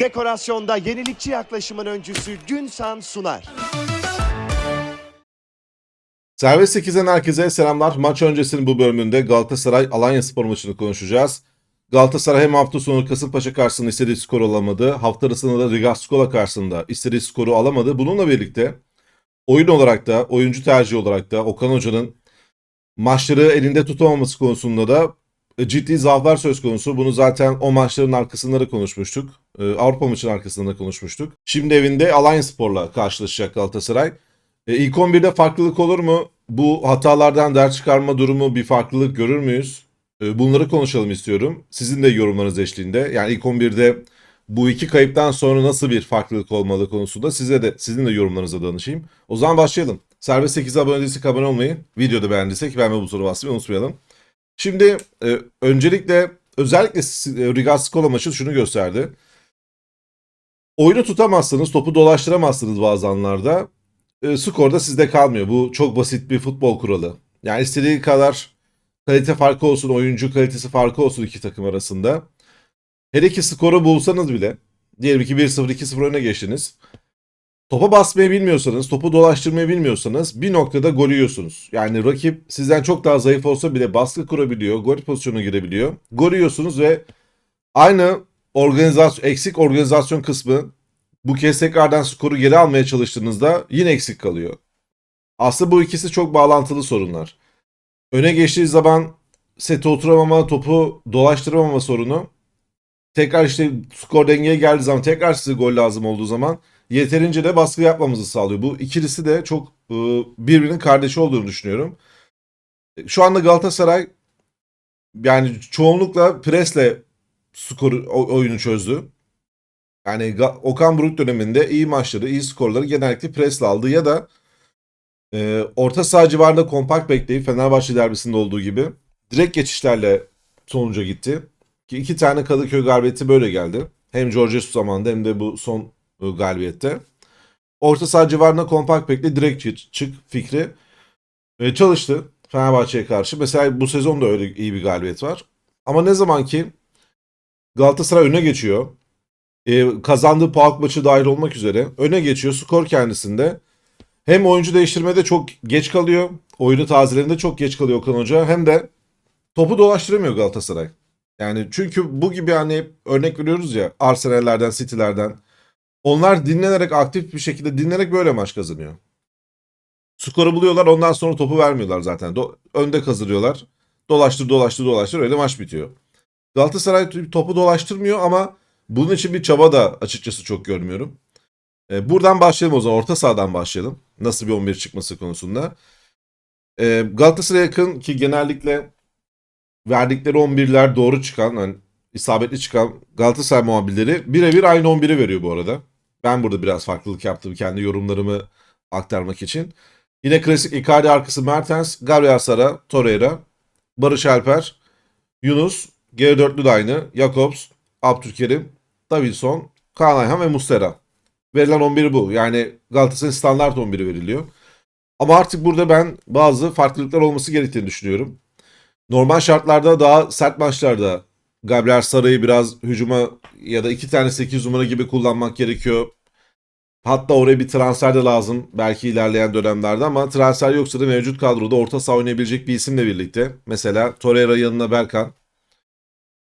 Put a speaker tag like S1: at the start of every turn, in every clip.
S1: Dekorasyonda yenilikçi yaklaşımın öncüsü Günsan sunar.
S2: Servis 8'den herkese selamlar. Maç öncesinin bu bölümünde Galatasaray Alanya Spor maçını konuşacağız. Galatasaray hem hafta sonu Kasımpaşa karşısında istediği skor alamadı. Hafta arasında da Riga Skola karşısında istediği skoru alamadı. Bununla birlikte oyun olarak da, oyuncu tercihi olarak da Okan Hoca'nın maçları elinde tutamaması konusunda da ciddi zaaflar söz konusu. Bunu zaten o maçların arkasında da konuşmuştuk. E, Avrupa maçının arkasında da konuşmuştuk. Şimdi evinde Alanya Spor'la karşılaşacak Galatasaray. E, ilk 11'de farklılık olur mu? Bu hatalardan ders çıkarma durumu bir farklılık görür müyüz? E, bunları konuşalım istiyorum. Sizin de yorumlarınız eşliğinde. Yani ilk 11'de bu iki kayıptan sonra nasıl bir farklılık olmalı konusunda size de sizin de yorumlarınıza danışayım. O zaman başlayalım. Serbest 8'e abone değilsek abone olmayı, videoda beğendiysek beğenme butonu basmayı unutmayalım. Şimdi e, öncelikle özellikle e, Riga Skola maçı şunu gösterdi. Oyunu tutamazsınız, topu dolaştıramazsınız bazı anlarda. E, skor da sizde kalmıyor. Bu çok basit bir futbol kuralı. Yani istediği kadar kalite farkı olsun, oyuncu kalitesi farkı olsun iki takım arasında. Her iki skoru bulsanız bile, diyelim ki 1-0, 2-0 öne geçtiniz. Topa basmayı bilmiyorsanız, topu dolaştırmayı bilmiyorsanız bir noktada gol yiyorsunuz. Yani rakip sizden çok daha zayıf olsa bile baskı kurabiliyor, gol pozisyonu girebiliyor. Gol yiyorsunuz ve aynı organizasyon, eksik organizasyon kısmı bu kez tekrardan skoru geri almaya çalıştığınızda yine eksik kalıyor. Aslında bu ikisi çok bağlantılı sorunlar. Öne geçtiği zaman sete oturamama, topu dolaştıramama sorunu. Tekrar işte skor dengeye geldiği zaman tekrar size gol lazım olduğu zaman yeterince de baskı yapmamızı sağlıyor. Bu ikilisi de çok e, birbirinin kardeşi olduğunu düşünüyorum. Şu anda Galatasaray yani çoğunlukla presle skoru oyunu çözdü. Yani Okan Buruk döneminde iyi maçları, iyi skorları genellikle presle aldı ya da e, orta saha civarında kompakt bekleyip Fenerbahçe derbisinde olduğu gibi direkt geçişlerle sonuca gitti. Ki iki tane Kadıköy galibiyeti böyle geldi. Hem George Jesus zamanında hem de bu son galibiyette. Orta saha civarında kompakt bekle direkt çık, fikri e, çalıştı Fenerbahçe'ye karşı. Mesela bu sezon da öyle iyi bir galibiyet var. Ama ne zaman ki Galatasaray öne geçiyor. E, kazandığı puan maçı dahil olmak üzere öne geçiyor. Skor kendisinde. Hem oyuncu değiştirmede çok geç kalıyor. Oyunu tazelerinde çok geç kalıyor Okan Hoca. Hem de topu dolaştıramıyor Galatasaray. Yani çünkü bu gibi hani örnek veriyoruz ya Arsenal'lerden, City'lerden. Onlar dinlenerek aktif bir şekilde dinlenerek böyle maç kazanıyor. Skoru buluyorlar ondan sonra topu vermiyorlar zaten. Do- önde kazırıyorlar. Dolaştır dolaştır dolaştır öyle maç bitiyor. Galatasaray topu dolaştırmıyor ama bunun için bir çaba da açıkçası çok görmüyorum. E, buradan başlayalım o zaman. Orta sahadan başlayalım. Nasıl bir 11 çıkması konusunda. E, Galatasaray'a yakın ki genellikle verdikleri 11'ler doğru çıkan, hani isabetli çıkan Galatasaray muhabirleri birebir aynı 11'i veriyor bu arada. Ben burada biraz farklılık yaptım kendi yorumlarımı aktarmak için. Yine klasik Icardi arkası Mertens, Gabriel Sara, Torreira, Barış Alper, Yunus, geri dörtlü de aynı. Jakobs, Abdülkerim, Davidson, Kaan Ayhan ve Mustera. Verilen 11 bu. Yani Galatasaray'ın standart 11'i veriliyor. Ama artık burada ben bazı farklılıklar olması gerektiğini düşünüyorum. Normal şartlarda daha sert maçlarda Gabriel Sara'yı biraz hücuma ya da iki tane 8 numara gibi kullanmak gerekiyor. Hatta oraya bir transfer de lazım belki ilerleyen dönemlerde ama transfer yoksa da mevcut kadroda orta saha oynayabilecek bir isimle birlikte. Mesela Torreira yanına Berkan.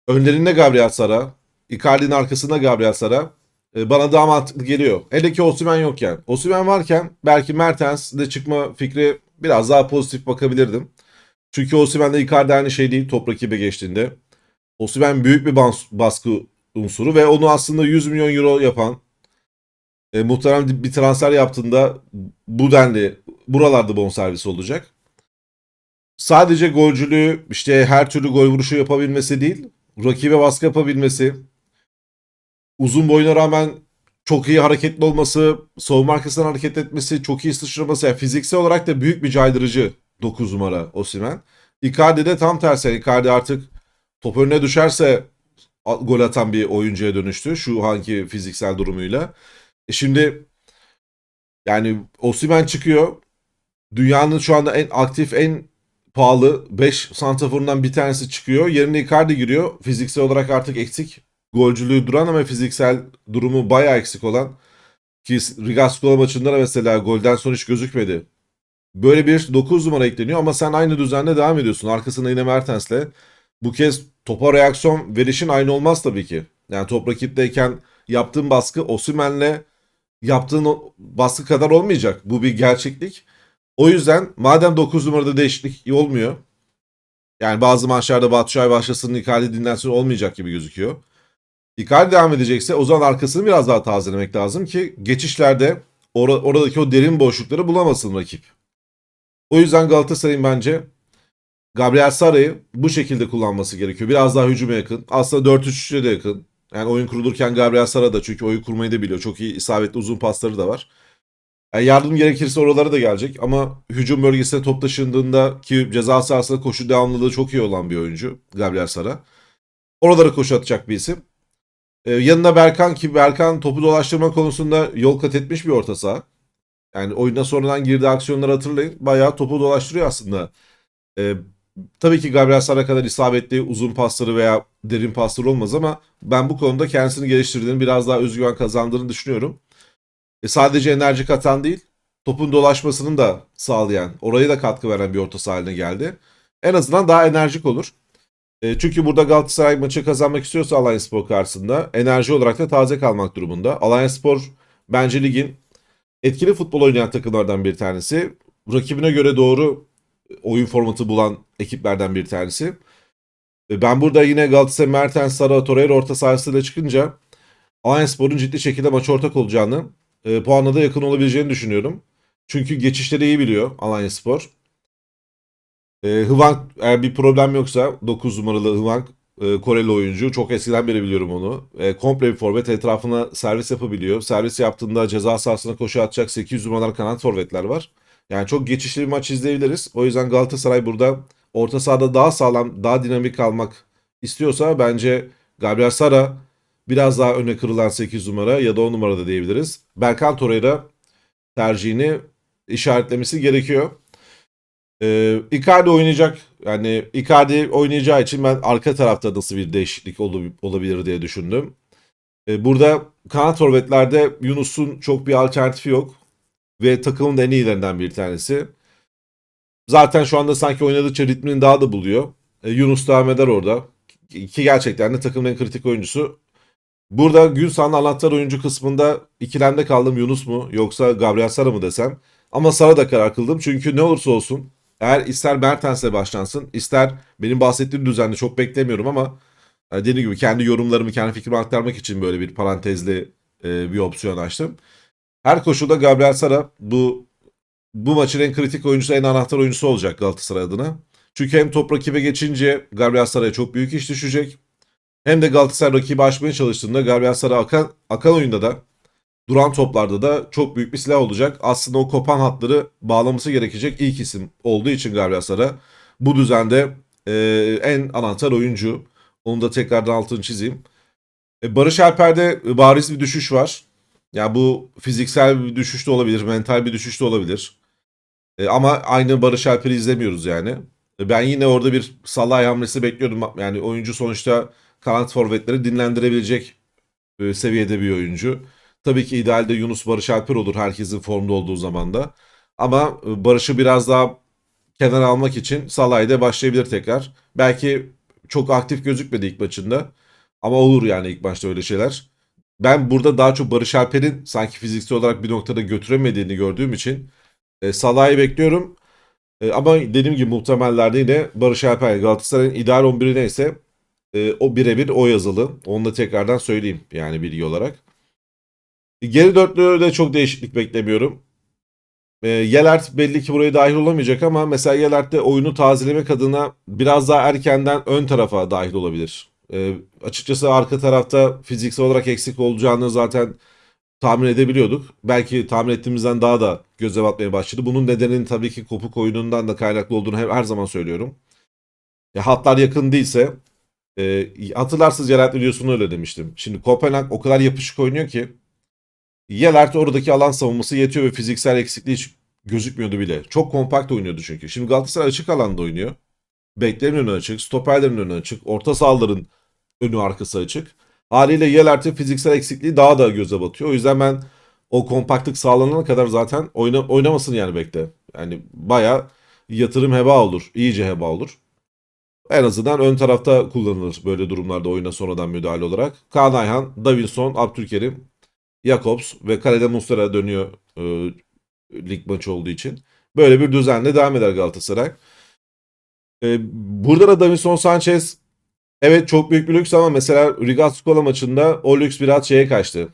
S2: Önlerinde Gabriel Sara. Icardi'nin arkasında Gabriel Sara. E, Bana daha mantıklı geliyor. Hele ki Osimhen yokken. Osimhen varken belki Mertens'de çıkma fikri biraz daha pozitif bakabilirdim. Çünkü Osimhen'de Icardi aynı şey değil top rakibe geçtiğinde. Osimhen büyük bir bas- baskı unsuru ve onu aslında 100 milyon euro yapan e, muhtemelen bir transfer yaptığında bu denli buralarda bonservis olacak. Sadece golcülüğü işte her türlü gol vuruşu yapabilmesi değil, rakibe baskı yapabilmesi, uzun boyuna rağmen çok iyi hareketli olması, savunma arkasından hareket etmesi, çok iyi sıçraması, yani fiziksel olarak da büyük bir caydırıcı 9 numara Osimhen. Icardi de tam tersi. Icardi artık top önüne düşerse gol atan bir oyuncuya dönüştü şu anki fiziksel durumuyla. E şimdi yani Osimhen çıkıyor. Dünyanın şu anda en aktif, en pahalı 5 santraforundan bir tanesi çıkıyor. Yerine Icardi giriyor. Fiziksel olarak artık eksik golcülüğü duran ama fiziksel durumu bayağı eksik olan ki Riga Skola maçında da mesela golden sonra hiç gözükmedi. Böyle bir 9 numara ekleniyor ama sen aynı düzenle devam ediyorsun. Arkasında yine Mertens'le. Bu kez topa reaksiyon verişin aynı olmaz tabii ki. Yani top rakipteyken yaptığın baskı Osimhen'le yaptığın baskı kadar olmayacak. Bu bir gerçeklik. O yüzden madem 9 numarada değişiklik olmuyor. Yani bazı maçlarda Batshuayi başlasın Icardi dinlensin olmayacak gibi gözüküyor. Icardi devam edecekse o zaman arkasını biraz daha tazelemek lazım ki geçişlerde or- oradaki o derin boşlukları bulamasın rakip. O yüzden Galatasaray'ın bence Gabriel Sara'yı bu şekilde kullanması gerekiyor. Biraz daha hücuma yakın. Aslında 4-3-3'e de yakın. Yani oyun kurulurken Gabriel Sara da çünkü oyun kurmayı da biliyor. Çok iyi isabetli uzun pasları da var. Yani yardım gerekirse oralara da gelecek ama hücum bölgesine top taşındığında ki ceza sahasında koşu devamlılığı çok iyi olan bir oyuncu Gabriel Sara. Oralara koşu atacak bir isim. Ee, yanına Berkan ki Berkan topu dolaştırma konusunda yol kat etmiş bir orta saha. Yani oyuna sonradan girdiği aksiyonları hatırlayın. Bayağı topu dolaştırıyor aslında. Ee, tabii ki Gabriel Sara kadar isabetli uzun pasları veya derin pasları olmaz ama ben bu konuda kendisini geliştirdiğini biraz daha özgüven kazandığını düşünüyorum. E sadece enerji katan değil, topun dolaşmasını da sağlayan, oraya da katkı veren bir orta saha haline geldi. En azından daha enerjik olur. E, çünkü burada Galatasaray maçı kazanmak istiyorsa Alanyaspor karşısında enerji olarak da taze kalmak durumunda. Alanyaspor bence ligin etkili futbol oynayan takımlardan bir tanesi. Rakibine göre doğru oyun formatı bulan ekiplerden bir tanesi. Ben burada yine Galatasaray, Mertens, Sara, Torreira orta sahasıyla çıkınca Alanyaspor'un ciddi şekilde maç ortak olacağını, e, puanla da yakın olabileceğini düşünüyorum. Çünkü geçişleri iyi biliyor Alanyaspor. E, Hwang eğer bir problem yoksa 9 numaralı Hwang e, Koreli oyuncu. Çok eskiden beri biliyorum onu. E, komple bir forvet etrafına servis yapabiliyor. Servis yaptığında ceza sahasına koşu atacak 800 numaralı kanat forvetler var. Yani çok geçişli bir maç izleyebiliriz. O yüzden Galatasaray burada orta sahada daha sağlam, daha dinamik kalmak istiyorsa bence Gabriel Sara biraz daha öne kırılan 8 numara ya da 10 numara da diyebiliriz. Berkan Torreira tercihini işaretlemesi gerekiyor. Ee, Icardi oynayacak. Yani Icardi oynayacağı için ben arka tarafta nasıl bir değişiklik ol- olabilir diye düşündüm. Ee, burada kanat forvetlerde Yunus'un çok bir alternatifi yok. Ve takımın da en iyilerinden bir tanesi. Zaten şu anda sanki oynadıkça ritmini daha da buluyor. E, Yunus devam eder orada. Ki gerçekten de takımın en kritik oyuncusu. Burada gün sağında anahtar oyuncu kısmında ikilemde kaldım Yunus mu yoksa Gabriel Sara mı desem. Ama Sara da karar kıldım çünkü ne olursa olsun eğer ister Mertens'le başlansın ister benim bahsettiğim düzende çok beklemiyorum ama e, dediğim gibi kendi yorumlarımı kendi fikrimi aktarmak için böyle bir parantezli e, bir opsiyon açtım. Her koşulda Gabriel Sara bu bu maçın en kritik oyuncusu, en anahtar oyuncusu olacak Galatasaray adına. Çünkü hem top rakibe geçince Gabriel Sara'ya çok büyük iş düşecek. Hem de Galatasaray rakibi aşmaya çalıştığında Gabriel Sara akan, akan oyunda da duran toplarda da çok büyük bir silah olacak. Aslında o kopan hatları bağlaması gerekecek ilk isim olduğu için Gabriel Sara bu düzende e, en anahtar oyuncu. Onu da tekrardan altını çizeyim. E, Barış Alper'de bariz bir düşüş var. Ya bu fiziksel bir düşüş de olabilir, mental bir düşüş de olabilir. E, ama aynı Barış Alper'i izlemiyoruz yani. E, ben yine orada bir Salah hamlesi bekliyordum. Yani oyuncu sonuçta kanat forvetleri dinlendirebilecek e, seviyede bir oyuncu. Tabii ki idealde Yunus Barış Alper olur herkesin formda olduğu zaman da. Ama e, Barış'ı biraz daha kenara almak için Salah'da başlayabilir tekrar. Belki çok aktif gözükmedi ilk maçında. Ama olur yani ilk maçta öyle şeyler. Ben burada daha çok Barış Alper'in sanki fiziksel olarak bir noktada götüremediğini gördüğüm için e, Salah'ı bekliyorum. E, ama dediğim gibi muhtemellerde yine Barış Alper Galatasaray'ın ideal 11'i neyse e, o birebir o yazılı. Onu da tekrardan söyleyeyim yani bilgi olarak. E, Geri dörtlüğü de çok değişiklik beklemiyorum. E, Yelert belli ki buraya dahil olamayacak ama mesela Yelert de oyunu tazelemek adına biraz daha erkenden ön tarafa dahil olabilir. E, açıkçası arka tarafta fiziksel olarak eksik olacağını zaten tahmin edebiliyorduk. Belki tahmin ettiğimizden daha da göze batmaya başladı. Bunun nedeninin tabii ki kopuk oyunundan da kaynaklı olduğunu her, her zaman söylüyorum. Ya hatlar yakın değilse e, hatırlarsınız Gerard videosunu öyle demiştim. Şimdi Kopenhag o kadar yapışık oynuyor ki Yelert oradaki alan savunması yetiyor ve fiziksel eksikliği hiç gözükmüyordu bile. Çok kompakt oynuyordu çünkü. Şimdi Galatasaray açık alanda oynuyor. Beklerin önü açık, stoperlerin önü açık, orta sahaların önü arkası açık. Haliyle Yelert'in fiziksel eksikliği daha da göze batıyor. O yüzden ben o kompaktlık sağlanana kadar zaten oyna, oynamasın yani bekle. Yani baya yatırım heba olur. iyice heba olur. En azından ön tarafta kullanılır böyle durumlarda oyuna sonradan müdahale olarak. Kaan Ayhan, Davinson, Abdülkerim, Jakobs ve kalede Muslera dönüyor e, lig maçı olduğu için. Böyle bir düzenle devam eder Galatasaray. E, burada da Davinson Sanchez evet çok büyük bir lüks ama mesela Riga Skola maçında o lüks biraz şeye kaçtı.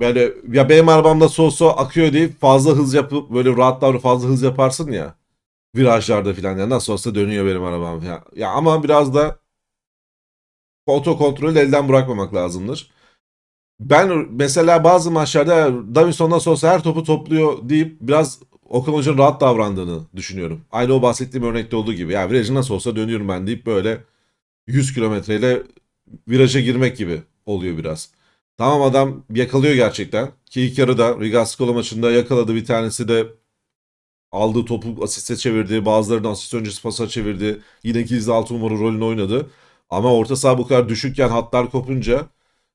S2: Böyle ya benim arabamda Soso akıyor deyip fazla hız yapıp böyle rahat davranıp fazla hız yaparsın ya. Virajlarda filan ya nasıl olsa dönüyor benim arabam ya. Ya ama biraz da oto kontrolü elden bırakmamak lazımdır. Ben mesela bazı maçlarda Davinson nasıl olsa her topu topluyor deyip biraz Okan Hoca'nın rahat davrandığını düşünüyorum. Aynı o bahsettiğim örnekte olduğu gibi. Ya virajı nasıl olsa dönüyorum ben deyip böyle 100 kilometreyle viraja girmek gibi oluyor biraz. Tamam adam yakalıyor gerçekten. Ki ilk yarıda Riga maçında yakaladı bir tanesi de aldığı topu asiste çevirdi. Bazılarını asist öncesi pasa çevirdi. Yine gizli altı numara rolünü oynadı. Ama orta saha bu kadar düşükken hatlar kopunca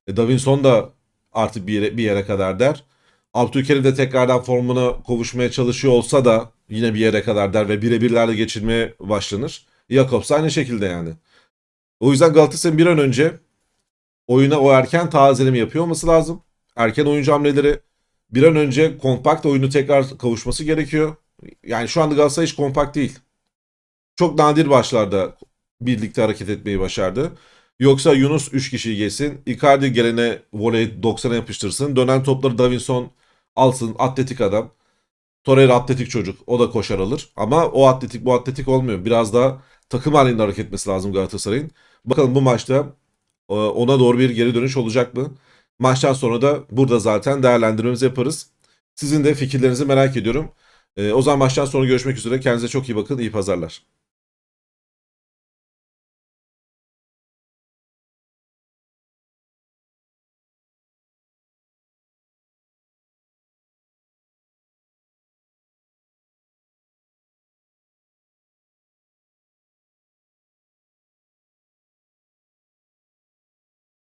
S2: e, Davinson da artık bir yere, bir yere kadar der. Abdülkerim de tekrardan formuna kavuşmaya çalışıyor olsa da yine bir yere kadar der ve birebirlerle geçirmeye başlanır. Jakobs aynı şekilde yani. O yüzden Galatasaray'ın bir an önce oyuna o erken tazeleme yapıyor olması lazım. Erken oyuncu hamleleri bir an önce kompakt oyunu tekrar kavuşması gerekiyor. Yani şu anda Galatasaray hiç kompakt değil. Çok nadir başlarda birlikte hareket etmeyi başardı. Yoksa Yunus 3 kişiyi geçsin. Icardi gelene voley 90'a yapıştırsın. Dönen topları Davinson alsın. Atletik adam. Torreira atletik çocuk. O da koşar alır. Ama o atletik bu atletik olmuyor. Biraz daha takım halinde hareket etmesi lazım Galatasaray'ın. Bakalım bu maçta e, ona doğru bir geri dönüş olacak mı? Maçtan sonra da burada zaten değerlendirmemizi yaparız. Sizin de fikirlerinizi merak ediyorum. E, o zaman maçtan sonra görüşmek üzere. Kendinize çok iyi bakın. İyi pazarlar.